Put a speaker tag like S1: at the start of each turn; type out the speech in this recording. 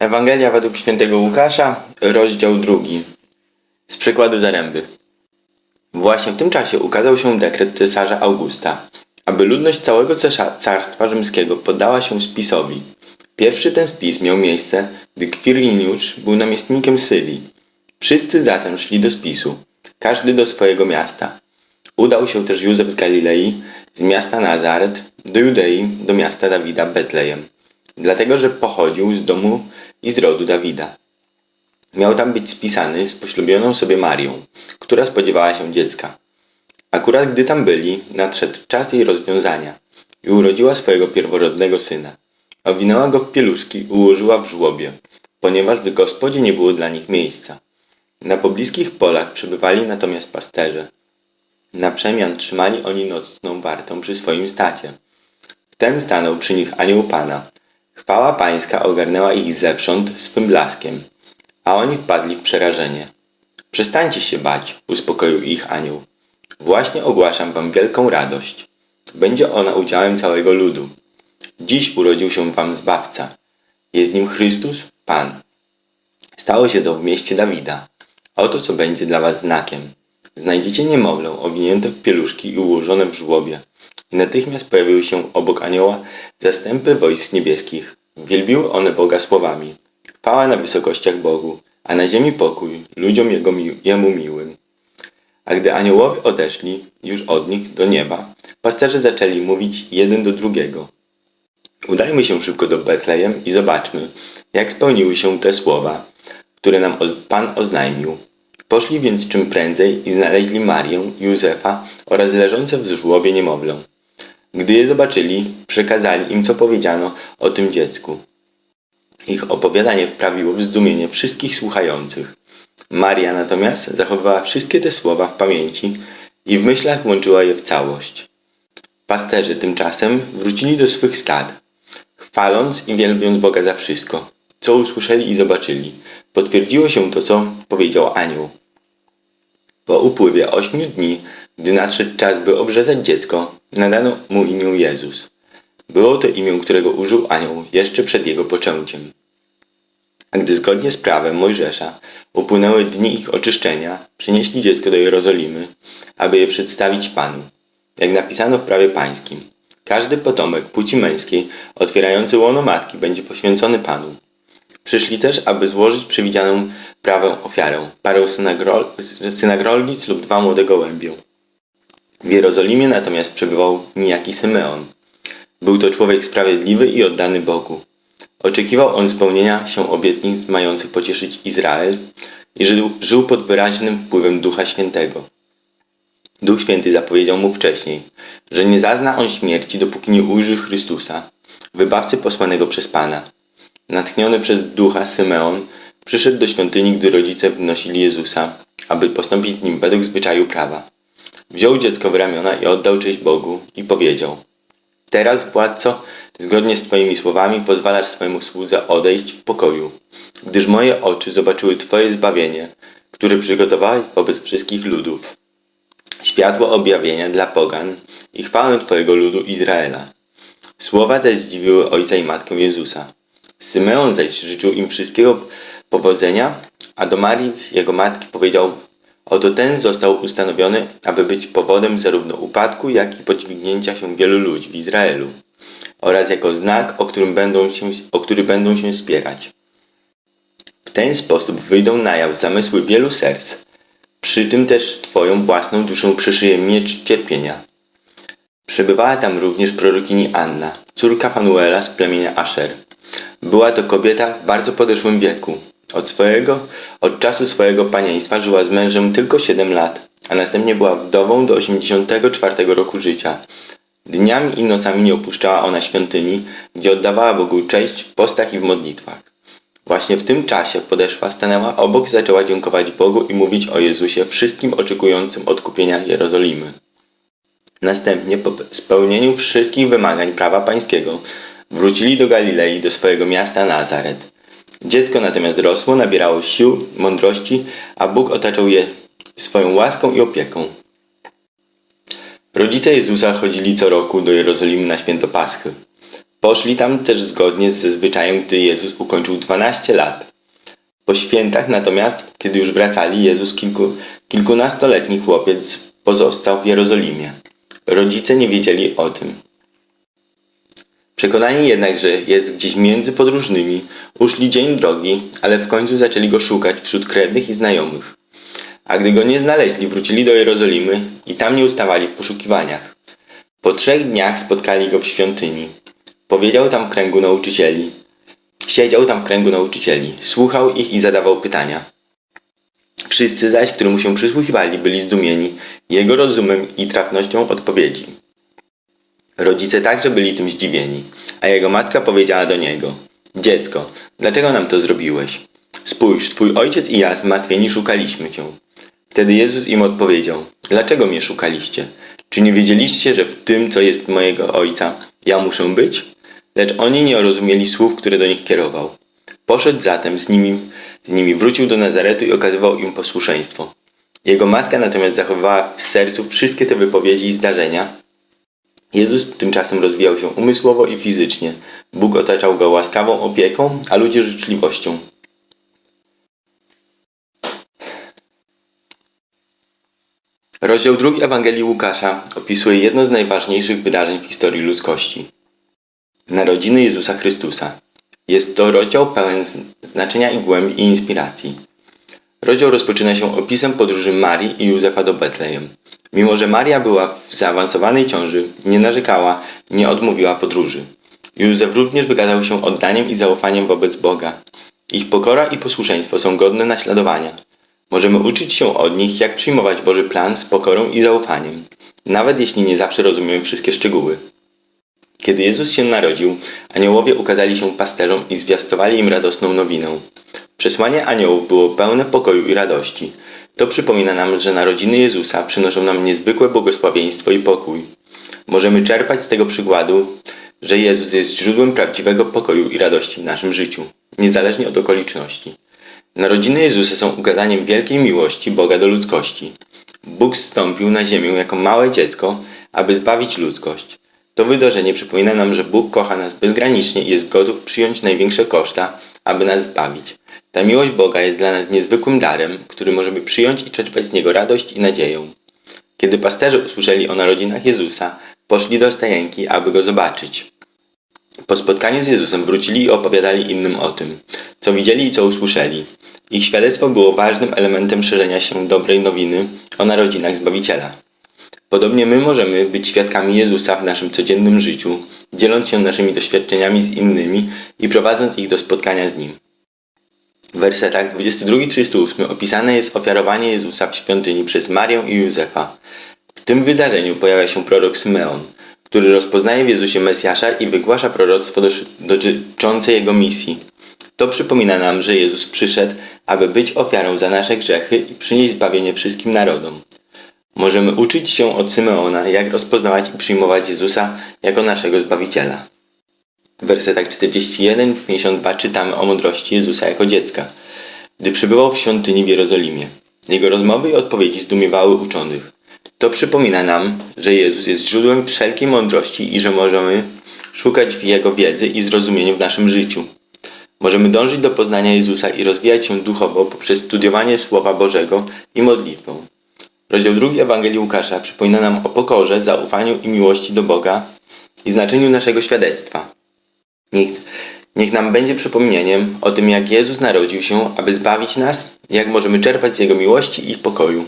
S1: Ewangelia według świętego Łukasza, rozdział drugi. Z przykładu zaręby. Właśnie w tym czasie ukazał się dekret cesarza Augusta, aby ludność całego carstwa rzymskiego poddała się spisowi. Pierwszy ten spis miał miejsce, gdy Kwiriniusz był namiestnikiem Sylii. Wszyscy zatem szli do spisu, każdy do swojego miasta. Udał się też Józef z Galilei, z miasta Nazaret, do Judei, do miasta Dawida Betlejem, dlatego że pochodził z domu i z rodu Dawida. Miał tam być spisany z poślubioną sobie Marią, która spodziewała się dziecka. Akurat gdy tam byli, nadszedł czas jej rozwiązania i urodziła swojego pierworodnego syna. Owinęła go w pieluszki i ułożyła w żłobie, ponieważ w gospodzie nie było dla nich miejsca. Na pobliskich polach przebywali natomiast pasterze. Na przemian trzymali oni nocną wartę przy swoim stacie. Wtem stanął przy nich anioł Pana. Chwała pańska ogarnęła ich zewsząd swym blaskiem, a oni wpadli w przerażenie. Przestańcie się bać, uspokoił ich anioł. Właśnie ogłaszam wam wielką radość. Będzie ona udziałem całego ludu. Dziś urodził się wam Zbawca. Jest nim Chrystus, Pan. Stało się to w mieście Dawida. Oto co będzie dla was znakiem. Znajdziecie niemowlę owinięte w pieluszki i ułożone w żłobie. I natychmiast pojawiły się obok anioła zastępy wojsk niebieskich. Wielbiły one Boga słowami. Chwała na wysokościach Bogu, a na ziemi pokój ludziom jego mi- jemu miłym. A gdy aniołowie odeszli już od nich do nieba, pasterze zaczęli mówić jeden do drugiego. Udajmy się szybko do Betlejem i zobaczmy, jak spełniły się te słowa, które nam Pan oznajmił. Poszli więc czym prędzej i znaleźli Marię, Józefa oraz leżące w żłobie niemowlę. Gdy je zobaczyli, przekazali im, co powiedziano o tym dziecku. Ich opowiadanie wprawiło w zdumienie wszystkich słuchających. Maria natomiast zachowywała wszystkie te słowa w pamięci i w myślach łączyła je w całość. Pasterze tymczasem wrócili do swych stad, chwaląc i wielbiąc Boga za wszystko, co usłyszeli i zobaczyli. Potwierdziło się to, co powiedział anioł. Po upływie ośmiu dni, gdy nadszedł czas, by obrzezać dziecko, nadano mu imię Jezus. Było to imię, którego użył anioł jeszcze przed jego poczęciem. A gdy zgodnie z prawem Mojżesza upłynęły dni ich oczyszczenia, przynieśli dziecko do Jerozolimy, aby je przedstawić Panu, jak napisano w prawie pańskim. Każdy potomek płci męskiej otwierający łono matki będzie poświęcony Panu. Przyszli też, aby złożyć przewidzianą prawem ofiarę, parę synagro- synagrolnic lub dwa młode gołębie. W Jerozolimie natomiast przebywał niejaki Symeon. Był to człowiek sprawiedliwy i oddany Bogu. Oczekiwał on spełnienia się obietnic mających pocieszyć Izrael i żył, żył pod wyraźnym wpływem Ducha Świętego. Duch Święty zapowiedział mu wcześniej, że nie zazna on śmierci, dopóki nie ujrzy Chrystusa, wybawcy posłanego przez Pana. Natchniony przez ducha Symeon przyszedł do świątyni, gdy rodzice wnosili Jezusa, aby postąpić z nim według zwyczaju prawa. Wziął dziecko w ramiona i oddał cześć Bogu i powiedział Teraz, władco, zgodnie z Twoimi słowami pozwalasz swojemu słudze odejść w pokoju, gdyż moje oczy zobaczyły Twoje zbawienie, które przygotowałeś wobec wszystkich ludów. Światło objawienia dla pogan i chwałę Twojego ludu Izraela. Słowa te zdziwiły ojca i matkę Jezusa. Symeon zaś życzył im wszystkiego powodzenia, a do Marii, jego matki, powiedział Oto ten został ustanowiony, aby być powodem zarówno upadku, jak i podźwignięcia się wielu ludzi w Izraelu oraz jako znak, o, którym będą się, o który będą się spierać. W ten sposób wyjdą na jaw zamysły wielu serc. Przy tym też Twoją własną duszę przeszyje miecz cierpienia. Przebywała tam również prorokini Anna, córka Fanuela z plemienia Asher. Była to kobieta w bardzo podeszłym wieku. Od swojego, od czasu swojego panieństwa żyła z mężem tylko 7 lat, a następnie była wdową do 84 roku życia. Dniami i nocami nie opuszczała ona świątyni, gdzie oddawała Bogu cześć w postach i w modlitwach. Właśnie w tym czasie podeszła, stanęła obok i zaczęła dziękować Bogu i mówić o Jezusie wszystkim oczekującym odkupienia Jerozolimy. Następnie, po spełnieniu wszystkich wymagań prawa pańskiego, wrócili do Galilei, do swojego miasta Nazaret. Dziecko natomiast rosło, nabierało sił, mądrości, a Bóg otaczał je swoją łaską i opieką. Rodzice Jezusa chodzili co roku do Jerozolimy na święto Paschy. Poszli tam też zgodnie ze zwyczajem, gdy Jezus ukończył 12 lat. Po świętach natomiast, kiedy już wracali, Jezus kilku, kilkunastoletni chłopiec pozostał w Jerozolimie. Rodzice nie wiedzieli o tym. Przekonani jednak, że jest gdzieś między podróżnymi, uszli dzień drogi, ale w końcu zaczęli go szukać wśród krewnych i znajomych. A gdy go nie znaleźli, wrócili do Jerozolimy i tam nie ustawali w poszukiwaniach. Po trzech dniach spotkali go w świątyni. Powiedział tam w kręgu nauczycieli. Siedział tam w kręgu nauczycieli, słuchał ich i zadawał pytania. Wszyscy zaś, którzy mu się przysłuchiwali, byli zdumieni jego rozumem i trafnością odpowiedzi. Rodzice także byli tym zdziwieni, a jego matka powiedziała do niego: Dziecko, dlaczego nam to zrobiłeś? Spójrz, twój ojciec i ja zmartwieni szukaliśmy cię. Wtedy Jezus im odpowiedział: Dlaczego mnie szukaliście? Czy nie wiedzieliście, że w tym, co jest mojego ojca, ja muszę być? Lecz oni nie rozumieli słów, które do nich kierował. Poszedł zatem z nimi, z nimi wrócił do Nazaretu i okazywał im posłuszeństwo. Jego matka natomiast zachowywała w sercu wszystkie te wypowiedzi i zdarzenia. Jezus tymczasem rozwijał się umysłowo i fizycznie. Bóg otaczał go łaskawą opieką, a ludzie życzliwością. Rozdział drugi Ewangelii Łukasza opisuje jedno z najważniejszych wydarzeń w historii ludzkości. Narodziny Jezusa Chrystusa. Jest to rozdział pełen znaczenia i głębi i inspiracji. Rozdział rozpoczyna się opisem podróży Marii i Józefa do Betlejem. Mimo, że Maria była w zaawansowanej ciąży, nie narzekała, nie odmówiła podróży. Józef również wykazał się oddaniem i zaufaniem wobec Boga. Ich pokora i posłuszeństwo są godne naśladowania. Możemy uczyć się od nich, jak przyjmować Boży plan z pokorą i zaufaniem, nawet jeśli nie zawsze rozumiemy wszystkie szczegóły. Kiedy Jezus się narodził, aniołowie ukazali się pasterzom i zwiastowali im radosną nowinę. Przesłanie aniołów było pełne pokoju i radości. To przypomina nam, że narodziny Jezusa przynoszą nam niezwykłe błogosławieństwo i pokój. Możemy czerpać z tego przykładu, że Jezus jest źródłem prawdziwego pokoju i radości w naszym życiu, niezależnie od okoliczności. Narodziny Jezusa są ukazaniem wielkiej miłości Boga do ludzkości. Bóg zstąpił na ziemię jako małe dziecko, aby zbawić ludzkość. To wydarzenie przypomina nam, że Bóg kocha nas bezgranicznie i jest gotów przyjąć największe koszta, aby nas zbawić. Ta miłość Boga jest dla nas niezwykłym darem, który możemy przyjąć i czerpać z niego radość i nadzieję. Kiedy pasterze usłyszeli o narodzinach Jezusa, poszli do stajenki, aby go zobaczyć. Po spotkaniu z Jezusem wrócili i opowiadali innym o tym, co widzieli i co usłyszeli. Ich świadectwo było ważnym elementem szerzenia się dobrej nowiny o narodzinach Zbawiciela. Podobnie my możemy być świadkami Jezusa w naszym codziennym życiu, dzieląc się naszymi doświadczeniami z innymi i prowadząc ich do spotkania z Nim. Wersetach 22-38 opisane jest ofiarowanie Jezusa w świątyni przez Marię i Józefa. W tym wydarzeniu pojawia się prorok Symeon, który rozpoznaje w Jezusie Mesjasza i wygłasza proroctwo dotyczące jego misji. To przypomina nam, że Jezus przyszedł, aby być ofiarą za nasze grzechy i przynieść zbawienie wszystkim narodom. Możemy uczyć się od Symeona, jak rozpoznawać i przyjmować Jezusa jako naszego Zbawiciela. W wersetach 41-52 czytamy o mądrości Jezusa jako dziecka, gdy przybywał w świątyni w Jerozolimie. Jego rozmowy i odpowiedzi zdumiewały uczonych. To przypomina nam, że Jezus jest źródłem wszelkiej mądrości i że możemy szukać w Jego wiedzy i zrozumieniu w naszym życiu. Możemy dążyć do poznania Jezusa i rozwijać się duchowo poprzez studiowanie Słowa Bożego i modlitwę. Rozdział drugi Ewangelii Łukasza przypomina nam o pokorze, zaufaniu i miłości do Boga i znaczeniu naszego świadectwa. Niech, niech nam będzie przypomnieniem o tym, jak Jezus narodził się, aby zbawić nas, jak możemy czerpać z Jego miłości i pokoju.